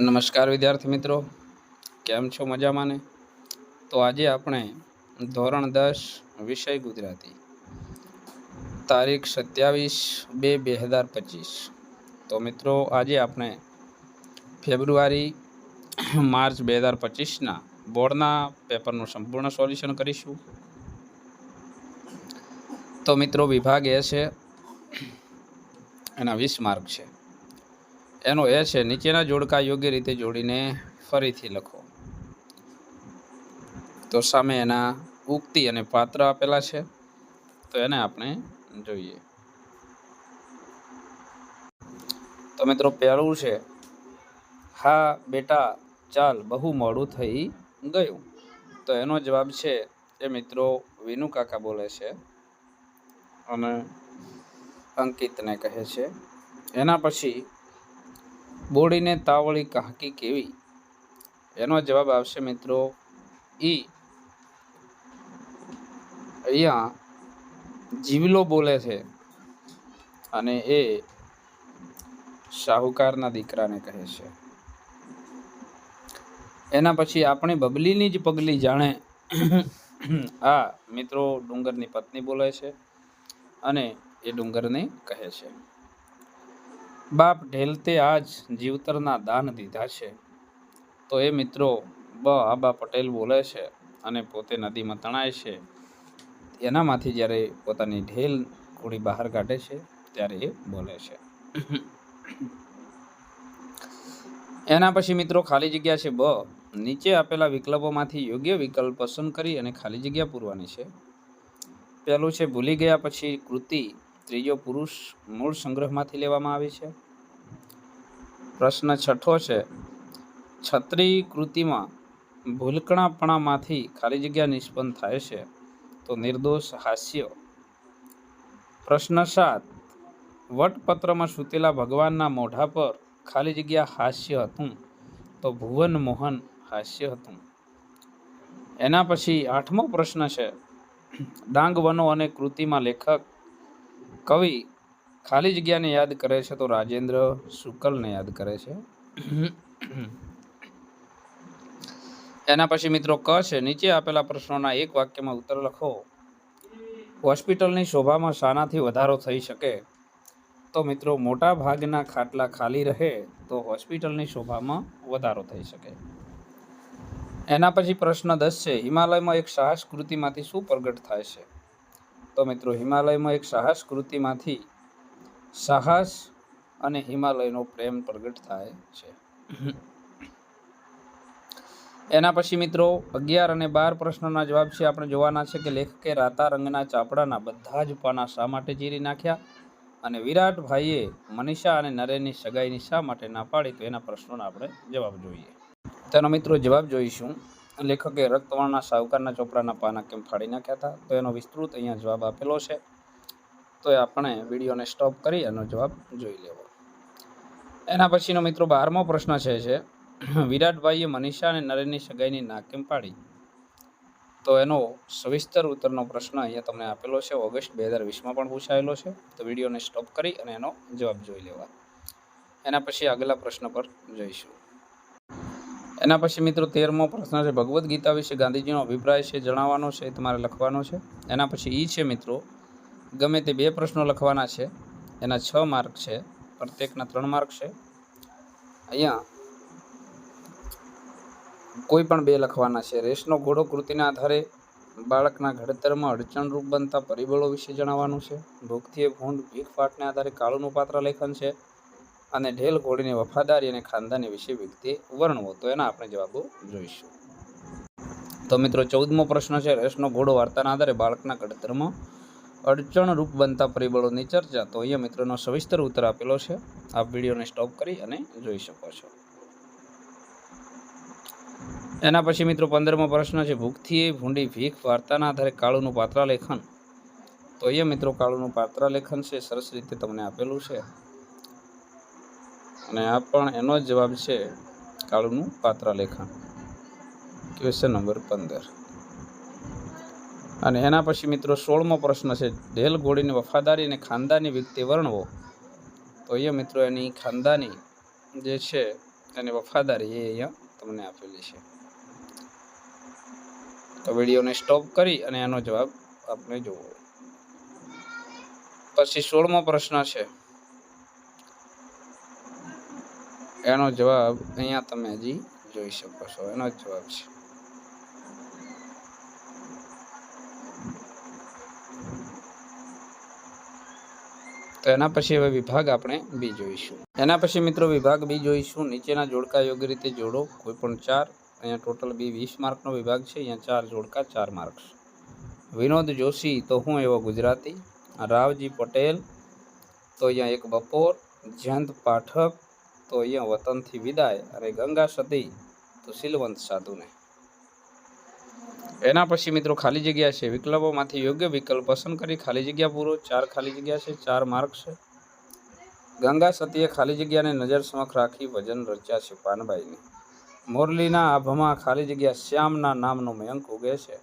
નમસ્કાર વિદ્યાર્થી મિત્રો. કેમ છો મજામાં ને તો આજે આપણે ધોરણ દસ વિષય ગુજરાતી. તારીખ સત્યાવીસ બે બે હજાર પચીસ. તો મિત્રો, આજે આપણે ફેબ્રુઆરી, માર્ચ બે હજાર પચીસના બોર્ડના પેપરનું સંપૂર્ણ સોલ્યુશન કરીશું. તો મિત્રો, વિભાગ એ છે, એના વીસ માર્ક છે. એનો એ છે, નીચેના જોડકા યોગ્ય રીતે જોડીને ફરીથી લખો. તો સામે એના ઉક્તિ અને પાત્ર આપેલા છે, તો એને આપણે જોઈએ. તો મિત્રો પહેલું છે, હા બેટા ચાલ, બહુ મોડું થઈ ગયું. તો એનો જવાબ છે, એ મિત્રો વિનુ કાકા બોલે છે અને અંકિતને કહે છે. એના પછી બોડીને તાવળી કાહકી કેવી? એનો જવાબ આવશે મિત્રો ઈ અહીંયા જીવલો બોલે છે અને એ શાહુકારના દીકરાને કહે છે. એના પછી આપણે બબલીની જ પગલી જાણે આ મિત્રો ડુંગરની પત્ની બોલે છે અને એ ડુંગરને કહે છે. બાપ ઢેલતે આજ જીવતરના દાન દીધા છે. તો એ મિત્રો, બ આબા પટેલ બોલે છે અને પોતે નદીમાં તણાય છે. એનામાંથી જ્યારે પોતાની ઢેલ ઘોડી બહાર કાઢે છે, ત્યારે એ બોલે છે. એના પછી મિત્રો ખાલી જગ્યા છે, બ. નીચે આપેલા વિકલ્પોમાંથી યોગ્ય વિકલ્પ પસંદ કરી અને ખાલી જગ્યા પૂરવાની છે. પહેલું છે, ભૂલી ગયા પછી કૃતિ. ત્રીજો પુરુષ મૂળ સંગ્રહમાંથી લેવામાં આવે છે. પ્રશ્ન છઠ્ઠો છે, છત્રી કૃતિમાં ભૂલકણાપણામાંથી ખાલી જગ્યા નિષ્પન્ન થાય છે તો નિર્દોષ હાસ્ય. પ્રશ્ન સાત, વટપત્રમાં સૂતેલા ભગવાનના મોઢા પર ખાલી જગ્યા હાસ્ય હતું તો ભુવન મોહન હાસ્ય હતું. એના પછી આઠમો પ્રશ્ન છે ડાંગ વનો અને કૃતિમાં લેખક કવિ ખાલી જગ્યાને યાદ કરે છે તો રાજેન્દ્ર શુકલને યાદ કરે છે? એના પછી મિત્રો ક છે, નીચે આપેલા પ્રશ્નોના એક વાક્યમાં ઉત્તર લખો. હોસ્પિટલની શોભામાં શાનાથી વધારો થઈ શકે તો મિત્રો મોટા ભાગના ખાટલા ખાલી રહે તો હોસ્પિટલની શોભામાં વધારો થઈ શકે. એના પછી પ્રશ્ન દસ છે, હિમાલયમાં એક સાહસ કૃતિમાંથી શું પ્રગટ થાય છે? તો મિત્રો, હિમાલયમાં એક સાહસ કૃતિમાંથી સાહસ અને હિમાલયનો પ્રેમ પ્રગટ થાય છે. એના પછી મિત્રો, અગિયાર અને બાર પ્રશ્નોના જવાબ છે આપણે જોવાના છે કે લેખકે રાતા રંગના ચાપડાના બધા જ પાના શા માટે ચીરી નાખ્યા? અને વિરાટભાઈએ મનીષા અને નરેનની સગાઈની શા માટે ના પાડી? તો એના પ્રશ્નોના આપણે જવાબ જોઈએ. તેનો મિત્રો જવાબ જોઈશું. લેખકે રક્તવાળના સાવકારના ચોપડાના પાના કેમ ફાડી નાખ્યા હતા? તો એનો વિસ્તૃત અહીંયા જવાબ આપેલો છે. તો આપણે વિડીયોને સ્ટોપ કરી એનો જવાબ જોઈ લેવો. એના પછીનો મિત્રો બારમો પ્રશ્ન છે છે વિરાટભાઈએ મનીષા અને નરેનની સગાઈની ના કેમ પાડી? તો એનો સવિસ્તર ઉત્તરનો પ્રશ્ન અહીંયા તમને આપેલો છે. ઓગસ્ટ બે હજાર વીસમાં પણ પૂછાયેલો છે. તો વિડીયોને સ્ટોપ કરી અને એનો જવાબ જોઈ લેવા. એના પછી આગલા પ્રશ્ન પર જઈશું. એના પછી મિત્રો તેરમો પ્રશ્ન છે, ભગવદ્ ગીતા વિશે ગાંધીજીનો અભિપ્રાય છે, જણાવવાનો છે, એ તમારે લખવાનો છે. એના પછી એ છે મિત્રો, ગમે તે બે પ્રશ્નો લખવાના છે, એના છ માર્ક છે, પ્રત્યેકના ત્રણ માર્ક છે. અહીંયા કોઈ પણ બે લખવાના છે. રેસનો ઘોડો કૃતિના આધારે બાળકના ઘડતરમાં અડચણરૂપ બનતા પરિબળો વિશે જણાવવાનું છે. ભૂખથી ભૂંડ ભીખ ફાટને આધારે કાળુનું પાત્ર લેખન છે. અને ઢેલ ઘોડીની વફાદારી અને ખાનદાની વિશે વ્યક્તિ વર્ણવો તો એના આપણે જવાબો જોઈશું. તો મિત્રો, ચૌદમો પ્રશ્ન છે રેસનો ઘોડો વાર્તાના આધારે બાળકના ઘડતરમાં અડચણરૂપ બનતા પરિબળોની ચર્ચા. તો અહીંયા મિત્રોનો સવિસ્તર ઉત્તર આપેલો છે. આપ વિડીયોને સ્ટોપ કરી અને જોઈ શકો છો. એના પછી મિત્રો, પંદરમો પ્રશ્ન છે, ભૂખથી ભૂંડી ભીખ વાર્તાના આધારે કાળુનું પાત્રાલેખન. તો અહીંયા મિત્રો, કાળુનું પાત્રાલેખન છે, સરસ રીતે તમને આપેલું છે. અને આ પણ એનો જ જવાબ છે કાળુનું પાત્રાલેખન ક્વેશ્ચન નંબર પંદર. અને એના પછી મિત્રો સોળમો પ્રશ્ન છે ઢેલ ઘોડીની વફાદારી અને ખાનદાની વ્યક્તિ વર્ણવો? તો અહીંયા મિત્રો એની ખાનદાની જે છે, એની વફાદારી એ અહીંયા તમને આપેલી છે. તો વિડીયોને સ્ટોપ કરી અને એનો જવાબ આપણે જોવો. પછી સોળમો પ્રશ્ન છે એનો જવાબ અહીંયા તમે હજી જોઈ શકો છો. એનો જવાબ છે. તો એના પછી હવે વિભાગ આપણે બી જોઈશું. એના પછી મિત્રો વિભાગ બી જોઈશું. નીચેના જોડકા યોગ્ય રીતે જોડો. કોઈ પણ ચાર. અહીંયા ટોટલ બી વીસ માર્કનો વિભાગ છે. અહીંયા ચાર જોડકા, ચાર માર્ક્સ. વિનોદ જોશી તો હું એવો ગુજરાતી. રાવજી પટેલ તો અહીંયા એક બપોર. જયંત પાઠક. તો અહીંયા વતનથી વિદાય અને ગંગા સતી તો શીલવંત સાધુને. એના પછી મિત્રો ખાલી જગ્યા છે. વિકલ્પોમાંથી યોગ્ય વિકલ્પ પસંદ કરી ખાલી જગ્યા પૂરો. ચાર ખાલી જગ્યા છે. ચાર માર્ક છે. ગંગા સતીએ ખાલી જગ્યાને નજર સમક્ષ રાખી ભજન રચ્યા છે પાનબાઈની. મોરલીના આભામાં ખાલી જગ્યા શ્યામના નામનો મયંક ઉગે છે.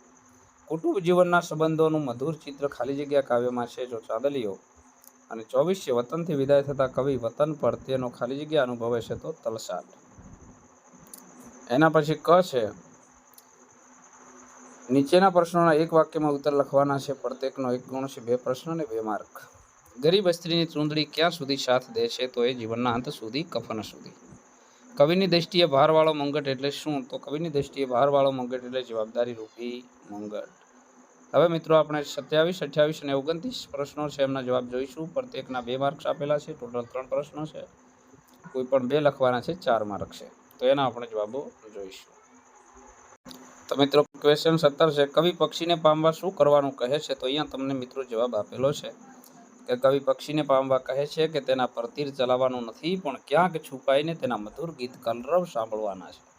કુટુંબ જીવનના સંબંધોનું મધુર ચિત્ર ખાલી જગ્યા કાવ્યમાં છે. જો ચાદલીઓ અને ચોવીસે વતનથી વિદાય થતા કવિ વતન પર તેનો ખાલી જગ્યા અનુભવે છે તો તલસાટ. એના પછી ક છે. નીચેના પ્રશ્નોના એક વાક્યમાં ઉત્તર લખવાના છે. પ્રત્યેકનો એક ગુણ છે, બે પ્રશ્ન અને બે માર્ક. ગરીબ સ્ત્રીની ચૂંદડી ક્યાં સુધી સાથ દે છે તો એ જીવનના અંત સુધી, કફન સુધી. કવિની દ્રષ્ટિએ ભારવાળો મંગટ એટલે શું? તો કવિની દ્રષ્ટિએ ભારવાળો મંગટ એટલે જવાબદારી રૂપી મંગટ. હવે મિત્રો આપણે સત્યાવીસ, અઠ્યાવીસ અને ઓગણત્રીસ પ્રશ્નો છે, એમના જવાબ જોઈશું. પ્રત્યેકના બે માર્ક્સ આપેલા છે ટોટલ ત્રણ પ્રશ્નો છે. કોઈ પણ બે લખવાના છે, ચાર માર્ક છે. તો એના આપણે જવાબો જોઈશું. તો મિત્રો ક્વેશ્ચન સત્તર છે. કવિ પક્ષીને પામવા શું કરવાનું કહે છે? તો અહીંયા તમને મિત્રો જવાબ આપેલો છે કે કવિ પક્ષીને પામવા કહે છે કે તેના પર તીર ચલાવવાનું નથી, પણ ક્યાંક છુપાઈને તેના મધુર ગીત કલરવ સાંભળવાના છે.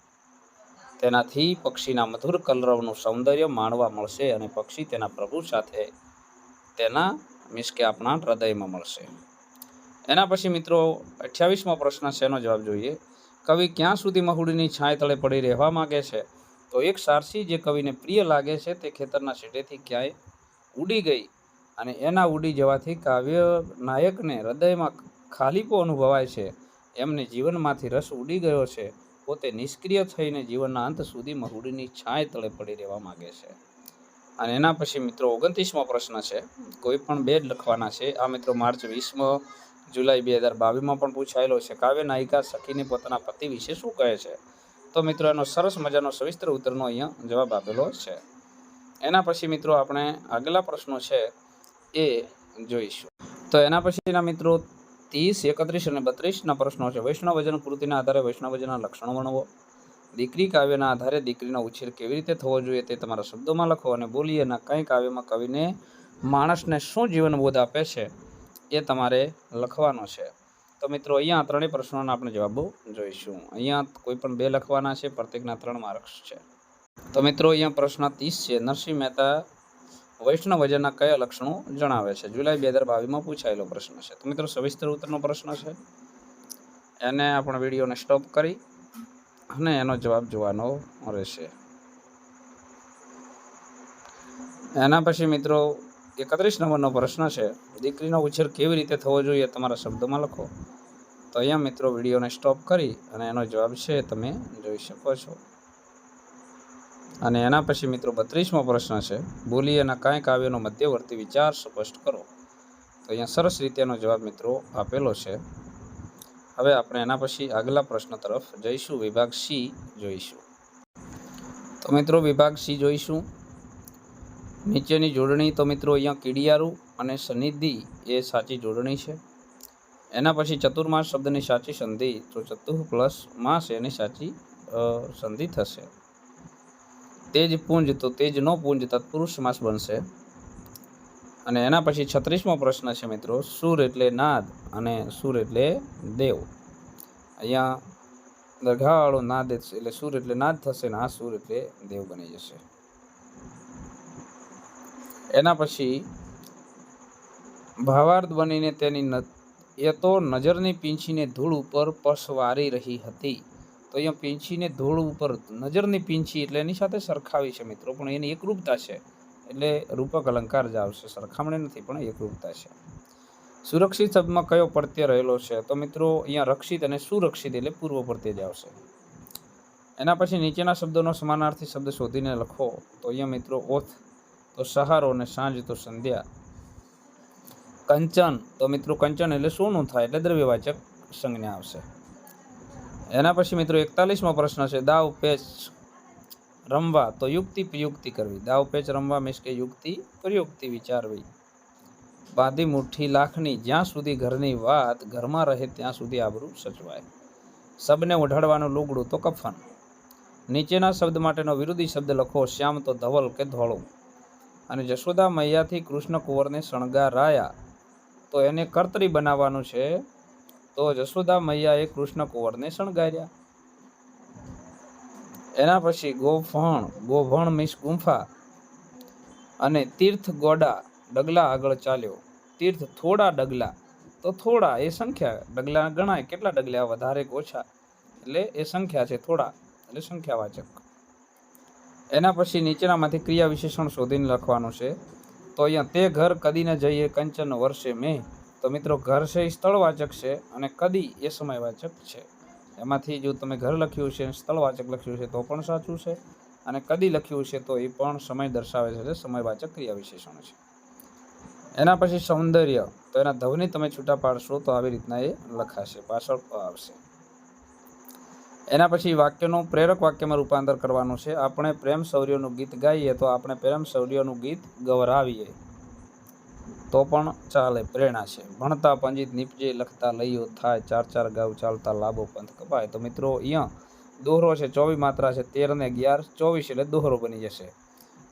તેનાથી પક્ષીના મધુર કલરવનું સૌંદર્ય માણવા મળશે અને પક્ષી તેના પ્રભુ સાથે તેના મીન્સ કે આપણા હૃદયમાં મળશે. એના પછી મિત્રો, અઠ્યાવીસમો પ્રશ્ન છે, એનો જવાબ જોઈએ. કવિ ક્યાં સુધી મહુડીની છાંય તળે પડી રહેવા માંગે છે? તો એક સારસી જે કવિને પ્રિય લાગે છે, તે ખેતરના શેઢેથી ક્યાંય ઉડી ગઈ અને એના ઉડી જવાથી કાવ્ય નાયકને હૃદયમાં ખાલીપો અનુભવાય છે. એમને જીવનમાંથી રસ ઉડી ગયો છે. પોતે નિષ્ક્રિય થઈને જીવનના અંત સુધી મહુડીની છાંય તળે પડી રહેવા માગે છે. અને એના પછી મિત્રો ઓગણત્રીસમો પ્રશ્ન છે. કોઈ પણ બે લખવાના છે. આ મિત્રો માર્ચ વીસમો જુલાઈ બે હજાર બાવીસમાં પણ પૂછાયેલો છે. કાવ્ય નાયિકા સખીને પોતાના પતિ વિશે શું કહે છે? તો મિત્રો એનો સરસ મજાનો સવિસ્તર ઉત્તરનો અહીંયા જવાબ આપેલો છે. એના પછી મિત્રો આપણે આગલા પ્રશ્નો છે એ જોઈશું. તો એના પછીના મિત્રો ત્રીસ, એકત્રીસ અને બત્રીસના પ્રશ્નો છે. વૈષ્ણવજન કૃતિના આધારે વૈષ્ણવજનના લક્ષણો વર્ણવો. દીકરી કાવ્યના આધારે દીકરીનો ઉછેર કેવી રીતે થવો જોઈએ તે તમારા શબ્દોમાં લખો અને બોલી અને કંઈ કાવ્યમાં કવિને માણસને શું જીવન બોધ આપે છે એ તમારે લખવાનો છે. તો મિત્રો, અહીંયા ત્રણેય પ્રશ્નોના આપણે જવાબો જોઈશું. અહીંયા કોઈ પણ બે લખવાના છે, પ્રત્યેકના ત્રણ માર્ક્સ છે. તો મિત્રો, અહીંયા પ્રશ્ન ત્રીસ છે. નરસિંહ મહેતા વૈષ્ણવજનના કયા લક્ષણો જણાવે છે? જુલાઈ બે હજાર બાવીસમાં પૂછાયેલો પ્રશ્ન છે. તો મિત્રો સવિસ્તર ઉત્તરનો પ્રશ્ન છે. એને આપણે વિડીયોને સ્ટોપ કરી અને એનો જવાબ જોવાનો રહેશે. એના પછી મિત્રો એકત્રીસ નંબરનો પ્રશ્ન છે. દીકરીનો ઉછેર કેવી રીતે થવો જોઈએ તમારા શબ્દોમાં લખો. તો અહીંયા મિત્રો વિડીયોને સ્ટોપ કરી અને એનો જવાબ છે, તમે જોઈ શકો છો. અને એના પછી મિત્રો બત્રીસમો પ્રશ્ન છે બોલી એના કાંઈ કાવ્યનો મધ્યવર્તી વિચાર સ્પષ્ટ કરો. તો અહીંયા સરસ રીતેનો જવાબ મિત્રો આપેલો છે. હવે આપણે એના પછી આગલા પ્રશ્ન તરફ જઈશું, વિભાગ સી જોઈશું. તો મિત્રો વિભાગ સી જોઈશું. નીચેની જોડણી તો મિત્રો અહીંયા કીડિયારું અને સનિધિ એ સાચી જોડણી છે. એના પછી ચતુર્માસ શબ્દની સાચી સંધિ, તો ચતુર પ્લસ માસ એની સાચી સંધિ થશે. તેજ પુંજ તો તેજનો પુંજ તત્પુરુષ સમાસ બનશે. અને એના પછી છત્રીસમો પ્રશ્ન છે મિત્રો, સુર એટલે નાદ અને સુર એટલે દેવ. અહીંયા દરઘાવાળો નાદ એટલે સુર એટલે નાદ થશે ને આ સુર એટલે દેવ બની જશે. એના પછી ભાવાર્થ બનીને તેની એ તો નજરની પીંછીને ધૂળ ઉપર પસવારી રહી હતી. તો અહીંયા પીંછીને ધૂળ ઉપર નજરની પીંછી એટલે એની સાથે સરખાવી છે મિત્રો, પણ એની એકરૂપતા છે. એટલે રૂપક અલંકાર જ આવશે, સરખામણી નથી, પણ એકરૂપતા છે. સુરક્ષિત શબ્દમાં કયો પ્રત્યય રહેલો છે? તો મિત્રો, અહીંયા રક્ષિત અને સુરક્ષિત એટલે પૂર્વ પ્રત્યય જ આવશે. એના પછી નીચેના શબ્દોનો સમાનાર્થી શબ્દ શોધીને લખો. તો અહીંયા મિત્રો, ઓથ, તો સહારો અને સાંજ, તો સંધ્યા. કંચન, તો મિત્રો કંચન એટલે સોનું થાય, એટલે દ્રવ્યવાચક સંજ્ઞા આવશે. એના પછી મિત્રો એકતાલીસમો પ્રશ્ન છે, દાવ, પેચ, રમવા. તો યુક્તિ પ્રયુક્તિ કરવી. દાવ, પેચ, રમવા મીન્સ કે યુક્તિ, પ્રયુક્તિ વિચારવી. બાંધી મુઠ્ઠી લાખની, જ્યાં સુધી ઘરની વાત ઘરમાં રહે ત્યાં સુધી આબરૂ સચવાય સબને ઓઢાડવાનું લુગડું તો કફન. નીચેના શબ્દ માટેનો વિરોધી શબ્દ લખો, શ્યામ તો ધવલ કે ધોળું. અને જશોદા મૈયાથી કૃષ્ણ કુંવરને શણગારાયા. તો એને કર્તરી બનાવવાનું છે તો જશોદા મૈયાએ કૃષ્ણ કુંવરને શણગાર્યા. એના પછી ગોભણ ગોભણ મીન્સ ગુંફા અને તીર્થ ગોડા ડગલા આગળ ચાલ્યો. તીર્થ થોડા ડગલા, તો થોડા, એ સંખ્યા ડગલા ગણાય, કેટલા ડગલા વધારે ઓછા? એટલે એ સંખ્યા છે થોડા, એટલે સંખ્યાવાચક એના પછી નીચેનામાંથી ક્રિયા વિશેષણ શોધીને લખવાનું છે, તો અહીંયા તે ઘર કદીને જઈએ કંચન વર્ષે મેં તો મિત્રો ઘર છે એ સ્થળવાચક છે અને કદી એ સમયવાચક છે. એમાંથી જો તમે ઘર લખ્યું છે, સ્થળવાચક લખ્યું છે તો પણ સાચું છે અને કદી લખ્યું છે તો એ પણ સમય દર્શાવે છે એટલે સમયવાચક ક્રિયા વિશેષણ છે. એના પછી સૌંદર્ય, તો એના ધવની તમે છૂટા પાડશો તો આવી રીતના એ લખાશે, પાછળ આવશે. એના પછી વાક્યનું પ્રેરક વાક્યમાં રૂપાંતર કરવાનું છે. આપણે પ્રેમ શૌર્યનું ગીત ગાઈએ તો આપણે પ્રેમ શૌર્યનું ગીત ગવરાવીએ. તો પણ ચાલે, પ્રેરણા છે. ભણતા પંજિત નીપજે લખતા લઈઓ થાય, ચાર ચાર ગાઉ ચાલતા લાભો પંથ કપાય. તો મિત્રો અહીંયા દોહરો છે ચોવીસ માત્રા છે, તેર ને અગિયાર, ચોવીસ એટલે દોહરો બની જશે.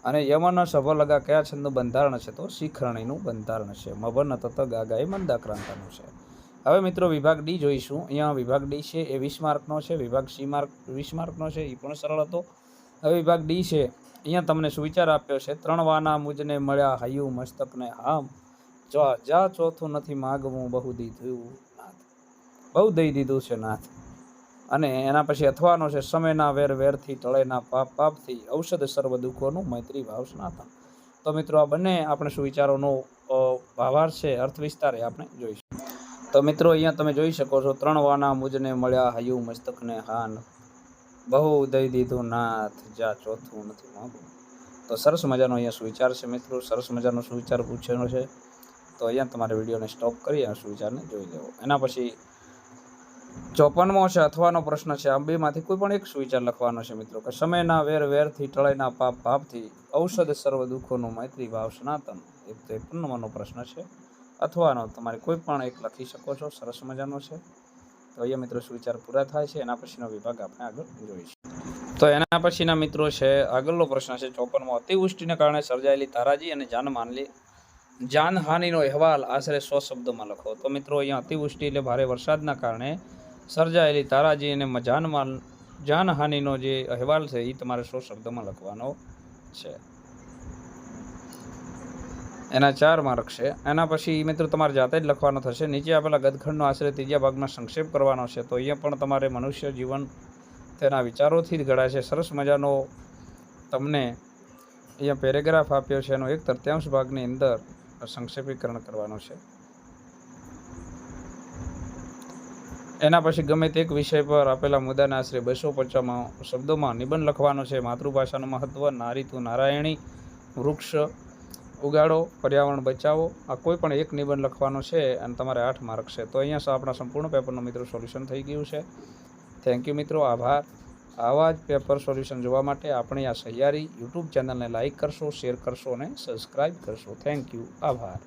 અને યમન સભા લગા કયા છંદનું બંધારણ છે? તો શિખરણીનું બંધારણ છે. મભન તત ગાગા એ મંદાક્રાંતાનું છે. હવે મિત્રો, વિભાગ ડી જોઈશું. અહીંયા વિભાગ ડી છે, એ વીસ માર્કનો છે. વિભાગ સી માર્ક વીસ માર્કનો છે એ પણ સરળ હતો. હવે વિભાગ ડી છે અહીંયા તમને સુવિચાર આપ્યો છે. ત્રણ વાના મુજને મળ્યા હૈયું મસ્તકને હામ. જા ચોથું નથી માગવું બહુ દીધું નાથ. બહુ દઈ દીધું છે નાથ. અને એના પછી અથવાનો છે સમયના વેર વેરથી ટળેના પાપ પાપથી ઔષધ સર્વ દુઃખોનું મૈત્રી ભાવ સનાતન તો મિત્રો આ બંને આપણે સુવિચારોનો અ, ભાવાર્થ છે અર્થ વિસ્તાર આપણે જોઈશું. તો મિત્રો અહીંયા તમે જોઈ શકો છો ત્રણ વાના મુજને મળ્યા હયું મસ્તકને હાન. બહુ દઈ દીધું નાથ જા ચોથું નથી માગું તો સરસ મજાનો અહીંયા સુવિચાર છે મિત્રો? સરસ મજાનો સુવિચાર પૂછેલો છે? તો અહીંયા તમારે વિડીયોને સ્ટોપ કરી આ સુવિચારને જોઈ લેવો. એના પછી ચોપનમો છે, અથવાનો પ્રશ્ન છે. આ બેમાંથી કોઈ પણ એક સુવિચાર લખવાનો છે મિત્રો, કે સમયના વેર વેરથી, ટળાઈના પાપ પાપથી, ઔષધ સર્વ દુઃખોનું મૈત્રી ભાવ સનાતન. એ ત્રેપનમોનો પ્રશ્ન છે. અથવાનો, તમારે કોઈ પણ એક લખી શકો છો, સરસ મજાનો છે. તો અહીંયા મિત્રો સુવિચાર પૂરા થાય છે. એના પછીનો વિભાગ આપણે આગળ જોઈશું. તો એના પછીના મિત્રો છે, આગળનો પ્રશ્ન છે, ચોપનમાં. અતિવૃષ્ટિને કારણે સર્જાયેલી તારાજી અને જાનમાનલી જાનહાનિનો અહેવાલ આશરે સો શબ્દોમાં લખો. તો મિત્રો, અહીંયા અતિવૃષ્ટિ એટલે ભારે વરસાદના કારણે સર્જાયેલી તારાજી અને જાનમાલ જાનહાનિનો જે અહેવાલ છે, એ તમારે સો શબ્દોમાં લખવાનો છે. એના ચાર માર્ક છે. એના પછી મિત્રો, તમારે જાતે જ લખવાનો થશે. નીચે આપેલા ગદખંડનો આશરે ત્રીજા ભાગમાં સંક્ષેપ કરવાનો છે. તો અહીંયા પણ તમારે મનુષ્ય જીવન તેના વિચારોથી જ ઘડાય છે. સરસ મજાનો તમને અહીંયા પેરેગ્રાફ આપ્યો છે. એનો એક તૃત્યાંશ ભાગની અંદર સંક્ષેપીકરણ કરવાનું છે. એના પછી ગમે તે એક વિષય પર આપેલા મુદ્દાના આશરે બસો પચાસમાં શબ્દોમાં નિબંધ લખવાનો છે. માતૃભાષાનું મહત્વ, નારી તું નારાયણી, વૃક્ષ ઉગાડો, પર્યાવરણ બચાવો, આ કોઈ પણ એક નિબંધ લખવાનો છે અને તમારે આઠ માર્ક છે. તો અહીંયા આપણા સંપૂર્ણ પેપરનું મિત્રો સોલ્યુશન થઈ ગયું છે. થેન્ક યુ મિત્રો, આભાર. આવા જ પેપર સોલ્યુશન જોવા માટે આપણી આ સહિયારી યુટ્યુબ ચેનલને લાઇક કરશો શેર કરશો અને સબસ્ક્રાઈબ કરશો. થેન્ક યુ આભાર.